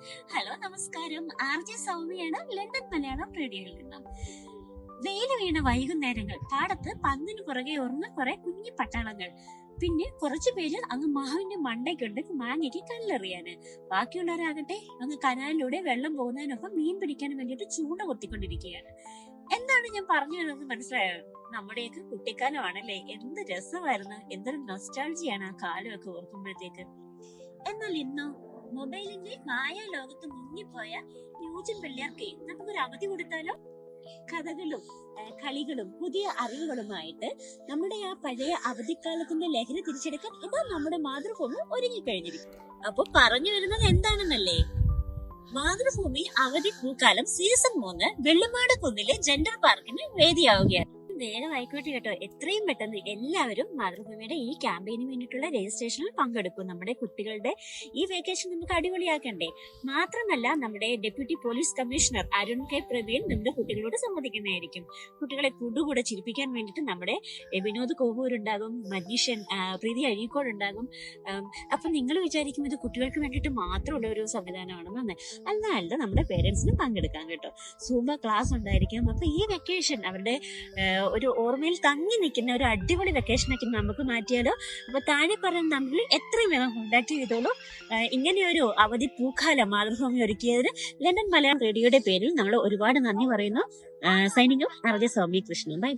Hello നമസ്കാരം. R J സൗമ്യയാണ് London Malayalam റേഡിയോയിൽ നിന്നും. വെയിൽ വീണ വൈകുന്നേരങ്ങൾ പാടത്ത് പന്തിന് പുറകെ ഉറങ്ങ കുറെ കുഞ്ഞു പട്ടാളങ്ങൾ. പിന്നെ കുറച്ചു പേര് അങ്ങ് മാവിന്റെ മണ്ടയ്ക്കുണ്ട് മാങ്ങയ്ക്ക് കല്ലെറിയാന്. ബാക്കിയുള്ളവരാകട്ടെ അങ്ങ് കനാലിലൂടെ വെള്ളം പോകുന്നതിനൊപ്പം മീൻ പിടിക്കാൻ വേണ്ടിട്ട് ചൂണ്ട കൊത്തിക്കൊണ്ടിരിക്കുകയാണ് എന്താണ് ഞാൻ പറഞ്ഞു വരുന്നത് മനസ്സിലായോ? നമ്മുടെയൊക്കെ കുട്ടിക്കാലമാണല്ലേ? എന്ത് രസമായിരുന്നു. എന്തൊരു നൊസ്റ്റാൾജിയാണ് ആ കാലമൊക്കെ ഓർക്കുമ്പോഴത്തേക്ക്. എന്നാൽ ഇന്നോ? മൊബൈലിന്റെ മായ ലോകത്ത് മുങ്ങിപ്പോയ ന്യൂജൻ പിള്ളേർക്ക് നമുക്കൊരു അവധി കൊടുത്താലോ? കഥകളും കളികളും പുതിയ അറിവുകളുമായിട്ട് നമ്മുടെ ആ പഴയ അവധിക്കാലത്തിന്റെ ലഹരി തിരിച്ചെടുക്കാൻ ഇതാ നമ്മുടെ മാതൃഭൂമി ഒരുങ്ങിക്കഴിഞ്ഞിരിക്കും അപ്പൊ പറഞ്ഞു വരുന്നത് എന്താണെന്നല്ലേ? മാതൃഭൂമി അവധി പൂക്കാലം സീസൺ മൂന്ന് വെള്ളുമാട് കുന്നിലെ ജെൻഡർ പാർക്കിന് വേദിയാവുകയാണ്. വേഗം ആയിക്കോട്ടെ കേട്ടോ. എത്രയും പെട്ടെന്ന് എല്ലാവരും മാതൃഭൂമിയുടെ ഈ ക്യാമ്പയിന് വേണ്ടിയിട്ടുള്ള രജിസ്ട്രേഷനിൽ പങ്കെടുക്കും. നമ്മുടെ കുട്ടികളുടെ ഈ വെക്കേഷൻ നമുക്ക് അടിപൊളിയാക്കണ്ടേ? മാത്രമല്ല നമ്മുടെ deputy police commissioner Arun K. Praveen നമ്മുടെ കുട്ടികളോട് സംവദിക്കുന്നതായിരിക്കും. കുട്ടികളെ കൂടുകൂടെ ചിരിപ്പിക്കാൻ വേണ്ടിയിട്ട് നമ്മുടെ വിനോദ് കോവൂർ ഉണ്ടാകും പ്രീതി അഴീക്കോട് ഉണ്ടാകും അപ്പൊ നിങ്ങൾ വിചാരിക്കും ഇത് കുട്ടികൾക്ക് വേണ്ടിയിട്ട് മാത്രമുള്ള ഒരു സംവിധാനമാണെന്ന് അല്ല അല്ല നമ്മുടെ പേരൻസിനും പങ്കെടുക്കാം കേട്ടോ. സൂമ്പ ക്ലാസ് ഉണ്ടായിരിക്കും. അപ്പൊ ഈ വെക്കേഷൻ അവരുടെ ഒരു ഓർമ്മയിൽ തങ്ങി നിൽക്കുന്ന ഒരു അടിപൊളി വെക്കേഷൻ വെക്കേഷനൊക്കെ നമുക്ക് മാറ്റിയാലോ? അപ്പോൾ താഴെ പറയുന്ന നമ്മൾ എത്രയും വേഗം കോണ്ടാക്ട് ചെയ്തോളൂ. ഇങ്ങനെയൊരു അവധി പൂക്കാലം മാതൃഭൂമി ഒരുക്കിയതിന് ലണ്ടൻ മലയാളം റേഡിയോയുടെ പേരിൽ നമ്മൾ ഒരുപാട് നന്ദി പറയുന്നു. സൈനികം ജെ സ്വാമി കൃഷ്ണൻ. ബൈ